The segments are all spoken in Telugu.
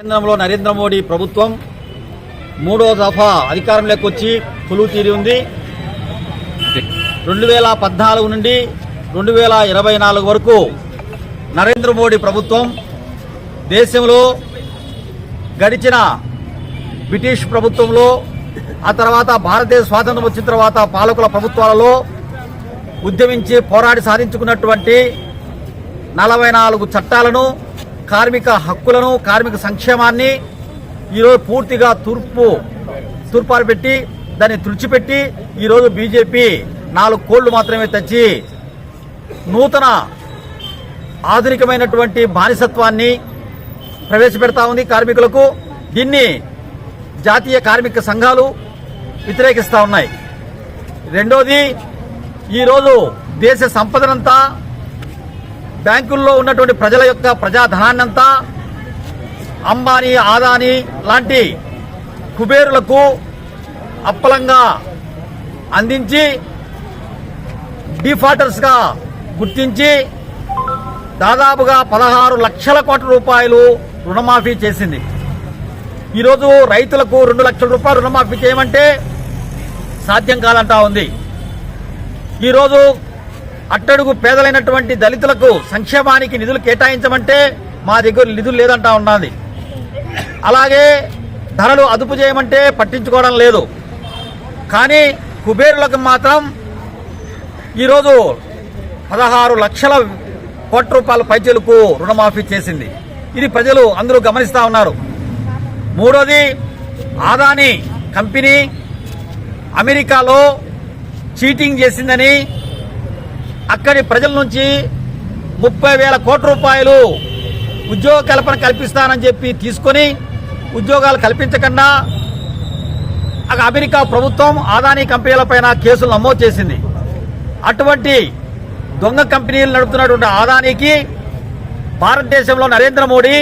కేంద్రంలో నరేంద్ర మోడీ ప్రభుత్వం మూడో దఫా అధికారంలోకి వచ్చి కొలువు తీరి ఉంది. రెండు వేల పద్నాలుగు నుండి రెండు వేల ఇరవై నాలుగు వరకు నరేంద్ర మోడీ ప్రభుత్వం దేశంలో గడిచిన బ్రిటిష్ ప్రభుత్వంలో ఆ తర్వాత భారతదేశ స్వాతంత్రం వచ్చిన తర్వాత పాలకుల ప్రభుత్వాలలో ఉద్యమించి పోరాడి సాధించుకున్నటువంటి నలభై నాలుగు చట్టాలను కార్మిక హక్కులను కార్మిక సంక్షేమాన్ని ఈరోజు పూర్తిగా తూర్పు తూర్పారు పెట్టి దాన్ని తుడిచిపెట్టి ఈరోజు బీజేపీ నాలుగు కోళ్ళు మాత్రమే తెచ్చి నూతన ఆధునికమైనటువంటి బానిసత్వాన్ని ప్రవేశపెడతా ఉంది కార్మికులకు. దీన్ని జాతీయ కార్మిక సంఘాలు వ్యతిరేకిస్తూ ఉన్నాయి. రెండోది ఈరోజు దేశ సంపదనంతా బ్యాంకుల్లో ఉన్నటువంటి ప్రజల యొక్క ప్రజాధనాన్నంతా అంబానీ ఆదాని లాంటి కుబేరులకు అప్పలంగా అందించి డిఫాల్టర్స్గా గుర్తించి దాదాపుగా పదహారు లక్షల కోట్ల రూపాయలు రుణమాఫీ చేసింది. ఈరోజు రైతులకు రెండు లక్షల రూపాయలు రుణమాఫీ చేయమంటే సాధ్యం కాదంటా ఉంది. ఈరోజు అట్టడుగు పేదలైనటువంటి దళితులకు సంక్షేమానికి నిధులు కేటాయించమంటే మా దగ్గర నిధులు లేదంటా ఉన్నది. అలాగే ధరలు అదుపు చేయమంటే పట్టించుకోవడం లేదు. కానీ కుబేరులకు మాత్రం ఈరోజు పదహారు లక్షల కోట్ల రూపాయల పైచలకు రుణమాఫీ చేసింది. ఇది ప్రజలు అందరూ గమనిస్తూ ఉన్నారు. మూడోది ఆదాని కంపెనీ అమెరికాలో చీటింగ్ చేసిందని అక్కడి ప్రజల నుంచి ముప్పై వేల కోట్ల రూపాయలు ఉద్యోగ కల్పన కల్పిస్తానని చెప్పి తీసుకొని ఉద్యోగాలు కల్పించకుండా అమెరికా ప్రభుత్వం ఆదానీ కంపెనీలపైన కేసులు నమోదు చేసింది. అటువంటి దొంగ కంపెనీలు నడుపుతున్నటువంటి ఆదానికి భారతదేశంలో నరేంద్ర మోడీ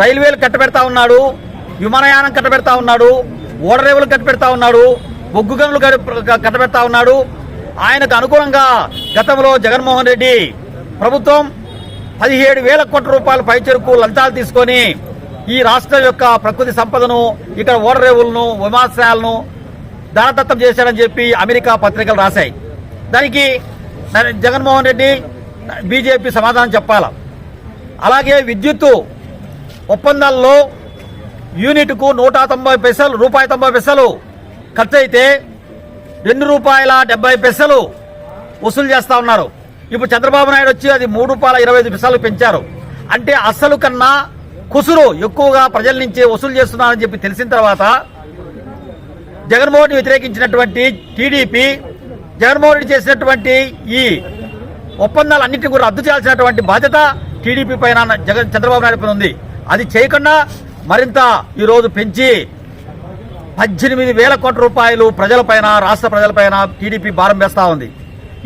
రైల్వేలు కట్టబెడతా ఉన్నాడు విమానయానం కట్టబెడతా ఉన్నాడు ఓడరేవులు కట్టబెడతా ఉన్నాడు బొగ్గు గనులు కట్టబెడతా ఉన్నాడు ఆయనకు అనుగుణంగా గతంలో జగన్మోహన్ రెడ్డి ప్రభుత్వం పదిహేడు వేల కోట్ల రూపాయల పైచెరుకు లంచాలు తీసుకొని ఈ రాష్ట్రం యొక్క ప్రకృతి సంపదను ఇక్కడ ఓడరేవులను విమానాశ్రయాలను దానదత్తం చేశాడని చెప్పి అమెరికా పత్రికలు రాశాయి. దానికి జగన్మోహన్ రెడ్డి బీజేపీ సమాధానం చెప్పాల? అలాగే విద్యుత్తు ఒప్పందాల్లో యూనిట్కు నూట తొంభై పైసలు రూపాయి తొంభై పైసలు ఖర్చు అయితే రెండు రూపాయల డెబ్బై పైసలు వసూలు చేస్తా ఉన్నారు. ఇప్పుడు చంద్రబాబు నాయుడు వచ్చి అది మూడు రూపాయల ఇరవై ఐదు పైసలు పెంచారు. అంటే అసలు కన్నా కుసురు ఎక్కువగా ప్రజల నుంచి వసూలు చేస్తున్నారని చెప్పి తెలిసిన తర్వాత జగన్మోహన్ వ్యతిరేకించినటువంటి టీడీపీ జగన్మోహన్ రెడ్డి చేసినటువంటి ఈ ఒప్పందాలన్నింటినీ కూడా రద్దు చేయాల్సినటువంటి బాధ్యత టీడీపీ పైన జగన్ చంద్రబాబు నాయుడు పైన ఉంది. అది చేయకుండా మరింత ఈరోజు పెంచి పద్దెనిమిది వేల కోట్ల రూపాయలు ప్రజలపైన రాష్ట్ర ప్రజలపైన టీడీపీ భారం వేస్తూ ఉంది.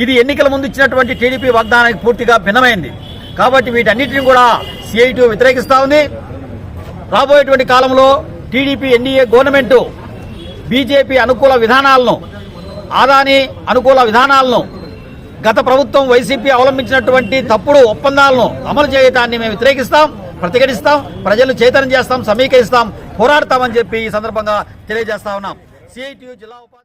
ఇది ఎన్నికల ముందు ఇచ్చినటువంటి టీడీపీ వాగ్దానానికి పూర్తిగా భిన్నమైంది. కాబట్టి వీటన్నిటిని కూడా సిఐటి వ్యతిరేకిస్తూ ఉంది. రాబోయేటువంటి కాలంలో టీడీపీ ఎన్డీఏ గవర్నమెంట్ బీజేపీ అనుకూల విధానాలను ఆదాని అనుకూల విధానాలను గత ప్రభుత్వం వైసీపీ అవలంబించినటువంటి తప్పుడు ఒప్పందాలను అమలు చేయటాన్ని మేము వ్యతిరేకిస్తాం ప్రతిఘటిస్తాం ప్రజలు చైతన్యం చేస్తాం సమీకరిస్తాం పోరాడతామని చెప్పి ఈ సందర్భంగా తెలియజేస్తా ఉన్నాం. సిఐటియు జిల్లా ఉపాధి